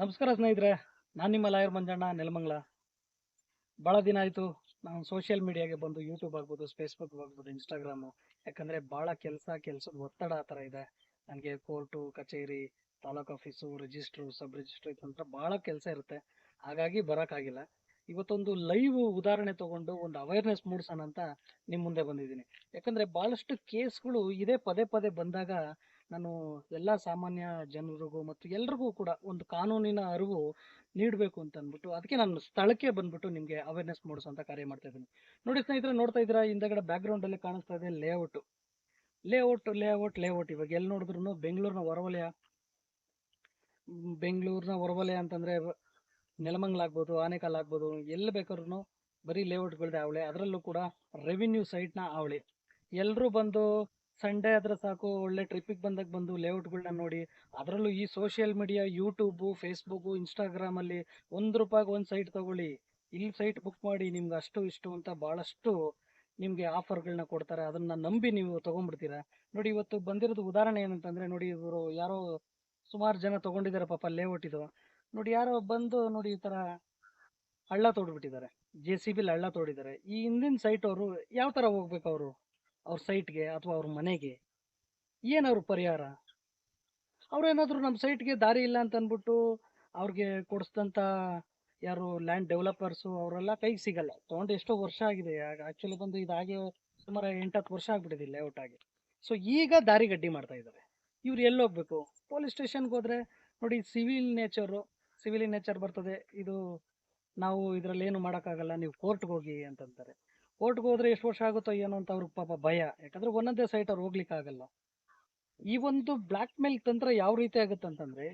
ನಮಸ್ಕಾರ ಸ್ನೇಹಿತರೆ, ನಾನು ನಿಮ್ಮ ಲಾಯರ್ ಮಂಜಣ್ಣ, ನೆಲಮಂಗ್ಲ. ಭಾಳ ದಿನ ಆಯಿತು, ನಾನು ಸೋಷಿಯಲ್ ಮೀಡಿಯಾಗೆ ಬಂದು ಯೂಟ್ಯೂಬ್ ಆಗ್ಬೋದು ಫೇಸ್ಬುಕ್ ಆಗ್ಬೋದು ಇನ್ಸ್ಟಾಗ್ರಾಮು ಯಾಕಂದರೆ ಭಾಳ ಕೆಲಸ, ಕೆಲಸದ ಒತ್ತಡ ಆ ಥರ ಇದೆ. ನನಗೆ ಕೋರ್ಟು, ಕಚೇರಿ, taluk office register sub register ಅಂತ ಭಾಳ ಕೆಲಸ ಇರುತ್ತೆ. ಹಾಗಾಗಿ ಬರೋಕ್ಕಾಗಿಲ್ಲ ಇವತ್ತೊಂದು ಲೈವ್ ಉದಾಹರಣೆ ತೊಗೊಂಡು ಒಂದು ಅವೇರ್ನೆಸ್ ಮೂಡಿಸೋಣ ಅಂತ ನಿಮ್ಮ ಮುಂದೆ ಬಂದಿದ್ದೀನಿ. ಯಾಕಂದರೆ ಭಾಳಷ್ಟು ಕೇಸ್ಗಳು ಇದೇ ಪದೇ ಪದೇ ಬಂದಾಗ ನಾನು ಎಲ್ಲ ಸಾಮಾನ್ಯ ಜನರಿಗೂ ಮತ್ತು ಎಲ್ರಿಗೂ ಕೂಡ ಒಂದು ಕಾನೂನಿನ ಅರಿವು ನೀಡಬೇಕು ಅಂತ ಅಂದ್ಬಿಟ್ಟು ಅದಕ್ಕೆ ನಾನು ಸ್ಥಳಕ್ಕೆ ಬಂದ್ಬಿಟ್ಟು ನಿಮಗೆ ಅವೇರ್ನೆಸ್ ಮೂಡಿಸೋಂಥ ಕಾರ್ಯ ಮಾಡ್ತಾ ಇದ್ದೀನಿ. ನೋಡಿ ಸ್ನೇಹಿತರೆ, ನೋಡ್ತಾ ಇದ್ದೀರಾ? ಹಿಂದಗಡೆ ಬ್ಯಾಕ್ಗ್ರೌಂಡಲ್ಲಿ ಕಾಣಿಸ್ತಾ ಇದೆ ಲೇಔಟು ಲೇಔಟ್ ಲೇಔಟ್ ಲೇಔಟ್ ಇವಾಗ ಎಲ್ಲಿ ನೋಡಿದ್ರು ಬೆಂಗಳೂರಿನ ಹೊರವಲಯ. ಬೆಂಗಳೂರಿನ ಹೊರವಲಯ ಅಂತಂದರೆ ನೆಲಮಂಗ್ಲ ಆಗ್ಬೋದು, ಆನೇಕಲ್ ಆಗ್ಬೋದು, ಎಲ್ಲಿ ಬೇಕಾದ್ರೂ ಬರೀ ಲೇಔಟ್ಗಳದೇ ಅವಳಿ. ಅದರಲ್ಲೂ ಕೂಡ ರೆವಿನ್ಯೂ ಸೈಟ್ನ ಅವಳಿ. ಎಲ್ಲರೂ ಬಂದು ಸಂಡೇ ಆದ್ರೆ ಸಾಕು, ಒಳ್ಳೆ ಟ್ರಿಪ್ಪಿಗೆ ಬಂದಾಗ ಬಂದು ಲೇಔಟ್ಗಳನ್ನ ನೋಡಿ. ಅದರಲ್ಲೂ ಈ ಸೋಷಿಯಲ್ ಮೀಡಿಯಾ ಯೂಟ್ಯೂಬು ಫೇಸ್ಬುಕ್ಕು ಇನ್ಸ್ಟಾಗ್ರಾಮಲ್ಲಿ ಒಂದು ರೂಪಾಯಿಗೆ ಒಂದು ಸೈಟ್ ತಗೊಳ್ಳಿ. ಇಲ್ಲಿ ಸೈಟ್ ಬುಕ್ ಮಾಡಿ, ನಿಮ್ಗೆ ಅಷ್ಟು ಇಷ್ಟು ಅಂತ ಭಾಳಷ್ಟು ನಿಮಗೆ ಆಫರ್ಗಳನ್ನ ಕೊಡ್ತಾರೆ. ಅದನ್ನ ನಂಬಿ ನೀವು ತೊಗೊಂಡ್ಬಿಡ್ತೀರಾ? ನೋಡಿ, ಇವತ್ತು ಬಂದಿರೋದು ಉದಾಹರಣೆ ಏನಂತಂದರೆ, ನೋಡಿ, ಇವರು ಯಾರೋ ಸುಮಾರು ಜನ ತೊಗೊಂಡಿದ್ದಾರೆ ಪಾಪ ಲೇಔಟ್ ಇದು. ನೋಡಿ, ಯಾರೋ ಬಂದು ನೋಡಿ, ಈ ಥರ ಹಳ್ಳ ತೋಡ್ಬಿಟ್ಟಿದ್ದಾರೆ. ಜೆ ಸಿ ಬಿಲಿ ಹಳ್ಳ ತೋಡಿದ್ದಾರೆ. ಈ ಹಿಂದಿನ ಸೈಟ್ ಅವರು ಯಾವ ಥರ ಹೋಗ್ಬೇಕು ಅವರು? ಅವ್ರ ಸೈಟ್ಗೆ ಅಥವಾ ಅವ್ರ ಮನೆಗೆ ಏನವ್ರ ಪರಿಹಾರ? ಅವ್ರೇನಾದರೂ ನಮ್ಮ ಸೈಟ್ಗೆ ದಾರಿ ಇಲ್ಲ ಅಂತ ಅಂದ್ಬಿಟ್ಟು ಅವ್ರಿಗೆ ಕೊಡಿಸ್ದಂಥ ಯಾರು ಲ್ಯಾಂಡ್ ಡೆವಲಪರ್ಸು ಅವರೆಲ್ಲ ಕೈಗೆ ಸಿಗಲ್ಲ. ತೊಗೊಂಡು ಎಷ್ಟೋ ವರ್ಷ ಆಗಿದೆ. ಆ್ಯಕ್ಚುಲಿ ಬಂದು ಇದಾಗಿ ಸುಮಾರು ಎಂಟತ್ತು ವರ್ಷ ಆಗ್ಬಿಟ್ಟಿದೆ ಲೇಔಟ್ ಆಗಿ ಸೊ ಈಗ ದಾರಿ ಗಡ್ಡಿ ಮಾಡ್ತಾ ಇದ್ದಾರೆ ಇವ್ರು ಎಲ್ಲಿ ಹೋಗ್ಬೇಕು? ಪೊಲೀಸ್ ಸ್ಟೇಷನ್ಗೆ ಹೋದ್ರೆ ನೋಡಿ ಸಿವಿಲ್ ನೇಚರು ಸಿವಿಲ್ ನೇಚರ್ ಬರ್ತದೆ. ಇದು ನಾವು ಇದರಲ್ಲಿ ಏನು ಮಾಡೋಕ್ಕಾಗಲ್ಲ, ನೀವು ಕೋರ್ಟ್ಗೆ ಹೋಗಿ ಅಂತಂತಾರೆ. ಕೋರ್ಟ್ಗೆ ಹೋದ್ರೆ ಎಷ್ಟು ವರ್ಷ ಆಗುತ್ತೋ ಏನೋ ಅಂತ ಅವ್ರಿಗೆ ಪಾಪ ಭಯ. ಯಾಕಂದ್ರೆ ಒಂದೊಂದೇ ಸೈಟ್ ಅವ್ರು ಹೋಗ್ಲಿಕ್ಕೆ ಆಗಲ್ಲ. ಈ ಒಂದು ಬ್ಲ್ಯಾಕ್ ಮೇಲ್ ತಂತ್ರ ಯಾವ ರೀತಿ ಆಗುತ್ತೆ ಅಂತಂದ್ರೆ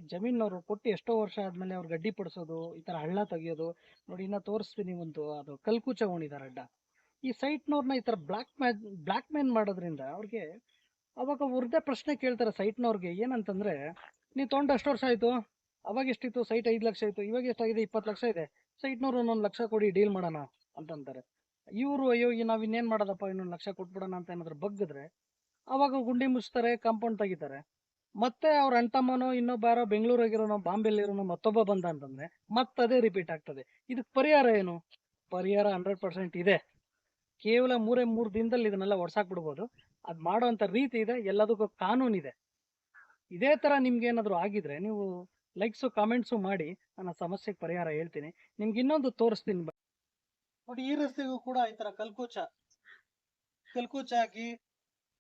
ಅವರು ಕೊಟ್ಟು ಎಷ್ಟೋ ವರ್ಷ ಆದ್ಮೇಲೆ ಅವ್ರು ಗಡ್ಡಿ ಪಡಿಸೋದು, ಈ ತರ ಹಳ್ಳ ತೆಗಿಯೋದು. ನೋಡಿ, ಇನ್ನ ತೋರಿಸ್ತೀನಿ ಒಂದು ಅದು ಕಲ್ಕುಚ ಉಣಿದಾರೆ ಅಡ್ಡ ಈ ಸೈಟ್ನವ್ರನ್ನ ಈ ತರ ಬ್ಲಾಕ್ ಮ್ಯಾ ಬ್ಲ್ಯಾಕ್ ಮೇನ್ ಮಾಡೋದ್ರಿಂದ ಅವ್ರಿಗೆ ಅವಾಗ ಅವ್ರದ್ದೇ ಪ್ರಶ್ನೆ ಕೇಳ್ತಾರೆ ಸೈಟ್ನವ್ರಿಗೆ ಏನಂತಂದ್ರೆ ನೀವು ತೊಗೊಂಡು ಅಷ್ಟು ವರ್ಷ ಆಯ್ತು? ಅವಾಗ ಎಷ್ಟಿತ್ತು? ಸೈಟ್ ಐದು ಲಕ್ಷ ಆಯ್ತು? ಇವಾಗ ಎಷ್ಟಾಗಿದೆ? ಇಪ್ಪತ್ತು ಲಕ್ಷ ಇದೆ? ಸೈಟ್ನವ್ರು ಒಂದೊಂದು ಲಕ್ಷ ಕೊಡಿ ಡೀಲ್ ಮಾಡೋಣ ಅಂತಂತಾರೆ. ಇವರು, ಅಯ್ಯೋ, ಈ ನಾವು ಇನ್ನೇನ್ ಮಾಡೋದಪ್ಪ? ಇನ್ನೊಂದು ಲಕ್ಷ ಕೊಟ್ಬಿಡೋಣ ಅಂತ ಏನಾದ್ರು ಬಗ್ಗಿದ್ರೆ, ಅವಾಗ ಗುಂಡಿ ಮುಚ್ತಾರೆ, ಕಾಂಪೌಂಡ್ ತೆಗಿತಾರೆ. ಮತ್ತೆ ಅವ್ರ ಅಣ್ತಮ್ಮನೋ ಇನ್ನೊಬ್ಬ ಯಾರೋ ಬೆಂಗಳೂರಾಗಿರೋನೋ ಬಾಂಬೆಲಿರೋನೋ ಮತ್ತೊಬ್ಬ ಬಂದ ಅಂತಂದ್ರೆ, ಮತ್ತದೇ ರಿಪೀಟ್ ಆಗ್ತದೆ. ಇದಕ್ಕೆ ಪರಿಹಾರ ಏನು? ಪರಿಹಾರ ಹಂಡ್ರೆಡ್ ಪರ್ಸೆಂಟ್ ಇದೆ. ಕೇವಲ ಮೂರೇ ಮೂರು ದಿನದಲ್ಲಿ ಇದನ್ನೆಲ್ಲ ಬಿಡ್ಬೋದು ಅದು ಮಾಡೋವಂಥ ರೀತಿ ಇದೆ, ಎಲ್ಲದಕ್ಕೂ ಕಾನೂನು ಇದೆ. ಇದೇ ತರ ನಿಮ್ಗೆ ಏನಾದರೂ ಆಗಿದ್ರೆ, ನೀವು ಲೈಕ್ಸು ಕಾಮೆಂಟ್ಸು ಮಾಡಿ ನನ್ನ ಸಮಸ್ಯೆಗೆ ಪರಿಹಾರ ಹೇಳ್ತೀನಿ. ನಿಮ್ಗೆ ಇನ್ನೊಂದು ತೋರಿಸ್ತೀನಿ. ನೋಡಿ, ಈ ರಸ್ತೆಗೂ ಕೂಡ ಈ ತರ ಕಲ್ಕೋಚ. ಕಲ್ಕೋಚ ಹಾಕಿ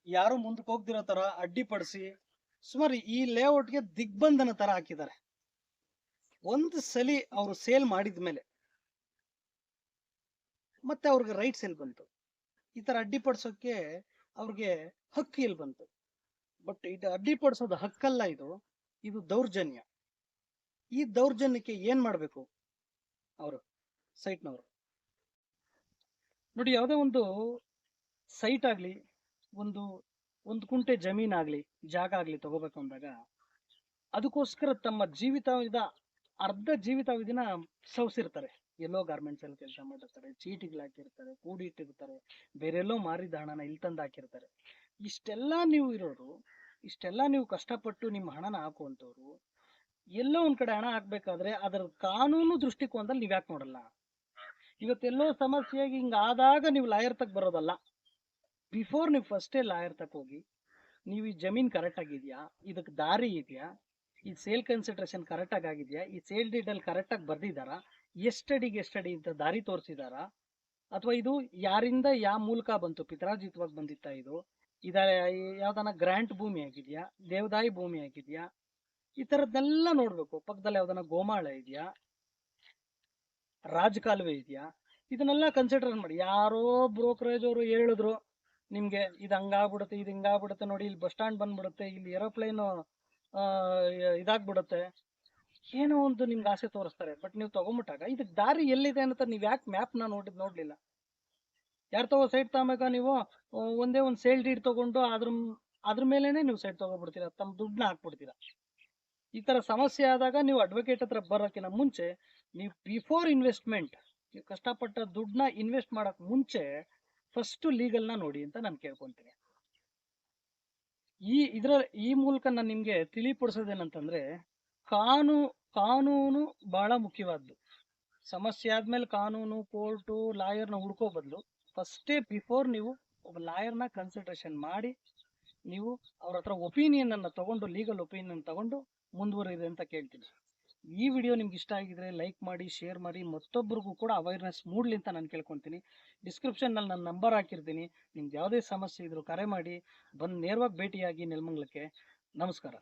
ಯಾರು ಮುಂದಕ್ಕೆ ಹೋಗ್ದಿರೋ ತರ ಅಡ್ಡಿಪಡಿಸಿ ಸುಮಾರು ಈ ಲೇಔಟ್ಗೆ ದಿಗ್ಬಂಧನ ತರ ಹಾಕಿದ್ದಾರೆ. ಒಂದು ಸಲಿ ಅವರು ಸೇಲ್ ಮಾಡಿದ ಮೇಲೆ ಮತ್ತೆ ಅವ್ರಿಗೆ ರೈಟ್ಸ್ ಎಲ್ಲಿ ಬಂತು. ಈ ತರ ಅಡ್ಡಿಪಡಿಸೋಕೆ ಅವ್ರಿಗೆ ಹಕ್ಕು ಎಲ್ಲಿ ಬಂತು. ಬಟ್ ಇದು ಅಡ್ಡಿಪಡಿಸೋದು ಹಕ್ಕಲ್ಲ ಇದು ಇದು ದೌರ್ಜನ್ಯ. ಈ ದೌರ್ಜನ್ಯಕ್ಕೆ ಏನ್ ಮಾಡ್ಬೇಕು? ಅವರು, ಸೈಟ್ನವರು. ನೋಡಿ, ಯಾವುದೇ ಒಂದು ಸೈಟ್ ಆಗಲಿ, ಒಂದು ಒಂದು ಕುಂಟೆ ಜಮೀನಾಗಲಿ, ಜಾಗ ಆಗಲಿ ತಗೋಬೇಕು ಅಂದಾಗ, ಅದಕ್ಕೋಸ್ಕರ ತಮ್ಮ ಜೀವಿತಾವಧಿದ, ಅರ್ಧ ಜೀವಿತಾವಧಿನ ಸವಸಿರ್ತಾರೆ. ಎಲ್ಲೋ ಗಾರ್ಮೆಂಟ್ಸ್ ಅಲ್ಲಿ ಕೆಲಸ ಮಾಡಿರ್ತಾರೆ ಚೀಟಿಗಳು ಹಾಕಿರ್ತಾರೆ ಕೂಡಿಟ್ಟಿರ್ತಾರೆ ಬೇರೆಲ್ಲೋ ಮಾರಿದ ಹಣನ ಇಲ್ಲಿ ತಂದು ಹಾಕಿರ್ತಾರೆ. ಇಷ್ಟೆಲ್ಲ ನೀವು ಇರೋರು, ಇಷ್ಟೆಲ್ಲ ನೀವು ಕಷ್ಟಪಟ್ಟು ನಿಮ್ಮ ಹಣನ ಹಾಕುವಂಥವ್ರು, ಎಲ್ಲೋ ಒಂದ್ ಕಡೆ ಹಣ ಹಾಕ್ಬೇಕಾದ್ರೆ ಅದರ ಕಾನೂನು ದೃಷ್ಟಿಕೋನದಲ್ಲಿ ನೀವು ಯಾಕೆ ನೋಡಲ್ಲ? ಇವತ್ತೆಲ್ಲೋ ಸಮಸ್ಯೆಯಾಗಿ ಹಿಂಗ ಆದಾಗ ನೀವು ಲಾಯರ್ ತಕ್ ಬರೋದಲ್ಲ. ಬಿಫೋರ್ ನೀವು ಫಸ್ಟೇ ಲಾಯರ್ ತಕ್ ಹೋಗಿ, ನೀವು ಈ ಜಮೀನ್ ಕರೆಕ್ಟ್ ಆಗಿದ್ಯಾ? ಇದಕ್ಕೆ ದಾರಿ ಇದೆಯಾ? ಈ ಸೇಲ್ ಕನ್ಸಿಡ್ರೇಷನ್ ಕರೆಕ್ಟ್ ಆಗಿದೆಯಾ? ಈ ಸೇಲ್ ಡೀಟ್ ಕರೆಕ್ಟಾಗಿ ಬರ್ದಿದಾರಾ ಎಷ್ಟಡಿಗೆ ಎಷ್ಟಡಿ ಅಂತ ದಾರಿ ತೋರಿಸಿದಾರಾ? ಅಥವಾ ಇದು ಯಾರಿಂದ ಯಾವ ಮೂಲಕ ಬಂತು? ಪಿತ್ರಾಜಿತವಾಗಿ ಬಂದಿತ್ತ ಇದು? ಇದ ಯಾವ್ದಾನ ಗ್ರಾಂಟ್ ಭೂಮಿ ಆಗಿದೆಯಾ? ದೇವದಾಯಿ ಭೂಮಿ ಆಗಿದ್ಯಾ? ಈ ಥರದ್ದೆಲ್ಲ ನೋಡ್ಬೇಕು. ಪಕ್ಕದಲ್ಲಿ ಯಾವ್ದಾನ ಗೋಮಾಳ ಇದೆಯಾ? ರಾಜಕಾಲುವೆ ಇದೆಯಾ? ಇದನ್ನೆಲ್ಲ ಕನ್ಸಿಡರ್ ಮಾಡಿ. ಯಾರೋ ಬ್ರೋಕರೇಜ್ ಅವರು ಹೇಳಿದ್ರು, ನಿಮ್ಗೆ ಇದು ಹಂಗಾಗ್ಬಿಡುತ್ತೆ, ಇದು ಹಿಂಗಾಗ್ಬಿಡುತ್ತೆ ನೋಡಿ, ಇಲ್ಲಿ ಬಸ್ ಸ್ಟ್ಯಾಂಡ್ ಬಂದ್ಬಿಡುತ್ತೆ, ಇಲ್ಲಿ ಏರೋಪ್ಲೇನ್ ಇದಾಗ್ಬಿಡುತ್ತೆ. ಏನೋ ಒಂದು ನಿಮ್ಗೆ ಆಸೆ ತೋರಿಸ್ತಾರೆ. ಬಟ್ ನೀವು ತಗೊಂಬಿಟ್ಟಾಗ ಇದಕ್ಕೆ ದಾರಿ ಎಲ್ಲಿದೆ ಅಂತ ನೀವು ಯಾಕೆ ಮ್ಯಾಪ್ನ ನೋಡಿದ್, ನೋಡಲಿಲ್ಲ? ಯಾರು ತಗೋ ಸೈಟ್ ತಗೋಬೇಕಾ ನೀವು? ಒಂದೇ ಒಂದು ಸೇಲ್ ಡೀಡ್ ತಗೊಂಡು ಅದ್ರ ಅದ್ರ ಮೇಲೇನೆ ನೀವು ಸೈಟ್ ತಗೊಬಿಡ್ತೀರಾ? ತಮ್ಮ ದುಡ್ಡನ್ನ ಹಾಕ್ಬಿಡ್ತೀರಾ? ಈ ತರ ಸಮಸ್ಯೆ ಆದಾಗ ನೀವು ಅಡ್ವೊಕೇಟ್ ಹತ್ರ ಬರೋಕ್ಕಿಂತ ಮುಂಚೆ ನೀವು ಬಿಫೋರ್ ಇನ್ವೆಸ್ಟ್ಮೆಂಟ್ ನೀವು ಕಷ್ಟಪಟ್ಟ ದುಡ್ಡನ್ನ ಇನ್ವೆಸ್ಟ್ ಮಾಡಕ್ ಮುಂಚೆ ಫಸ್ಟ್ ಲೀಗಲ್ನ ನೋಡಿ ಅಂತ ನಾನು ಕೇಳ್ಕೊತೀನಿ. ಈ ಇದರ, ಈ ಮೂಲಕ ನಾನು ನಿಮಗೆ ತಿಳಿಪಡಿಸೋದೇನಂತಂದ್ರೆ, ಕಾನು, ಕಾನೂನು ಬಹಳ ಮುಖ್ಯವಾದ್ದು. ಸಮಸ್ಯೆ ಆದ್ಮೇಲೆ ಕಾನೂನು, ಕೋರ್ಟು, ಲಾಯರ್ನ ಹುಡ್ಕೋ ಬದಲು ಫಸ್ಟೇ ಬಿಫೋರ್ ನೀವು ಒಬ್ಬ ಲಾಯರ್ನ ಕನ್ಸಲ್ಟ್ರೇಷನ್ ಮಾಡಿ, ನೀವು ಅವ್ರ ಹತ್ರ ಒಪಿನಿಯನ್ ಅನ್ನ ತಗೊಂಡು ಲೀಗಲ್ ಒಪಿನಿಯನ್ ತಗೊಂಡು ಮುಂದುವರಿದೆ ಅಂತ ಕೇಳ್ತೀನಿ. ಈ ವಿಡಿಯೋ ನಿಮ್ಗೆ ಇಷ್ಟ ಆಗಿದ್ರೆ ಲೈಕ್ ಮಾಡಿ ಶೇರ್ ಮಾಡಿ ಮತ್ತೊಬ್ಬರಿಗೂ ಕೂಡ ಅವೇರ್ನೆಸ್ ಮೂಡಲಿ ಅಂತ ನಾನು ಕೇಳ್ಕೊತೀನಿ. ಡಿಸ್ಕ್ರಿಪ್ಷನ್ನಲ್ಲಿ ನನ್ನ ನಂಬರ್ ಹಾಕಿರ್ತೀನಿ. ನಿಮ್ಗೆ ಯಾವುದೇ ಸಮಸ್ಯೆ ಇದ್ರೂ ಕರೆ ಮಾಡಿ. ಬಂದು ನೇರವಾಗಿ ಭೇಟಿಯಾಗಿ ನೆಲಮಂಗ್ಲಕ್ಕೆ. ನಮಸ್ಕಾರ.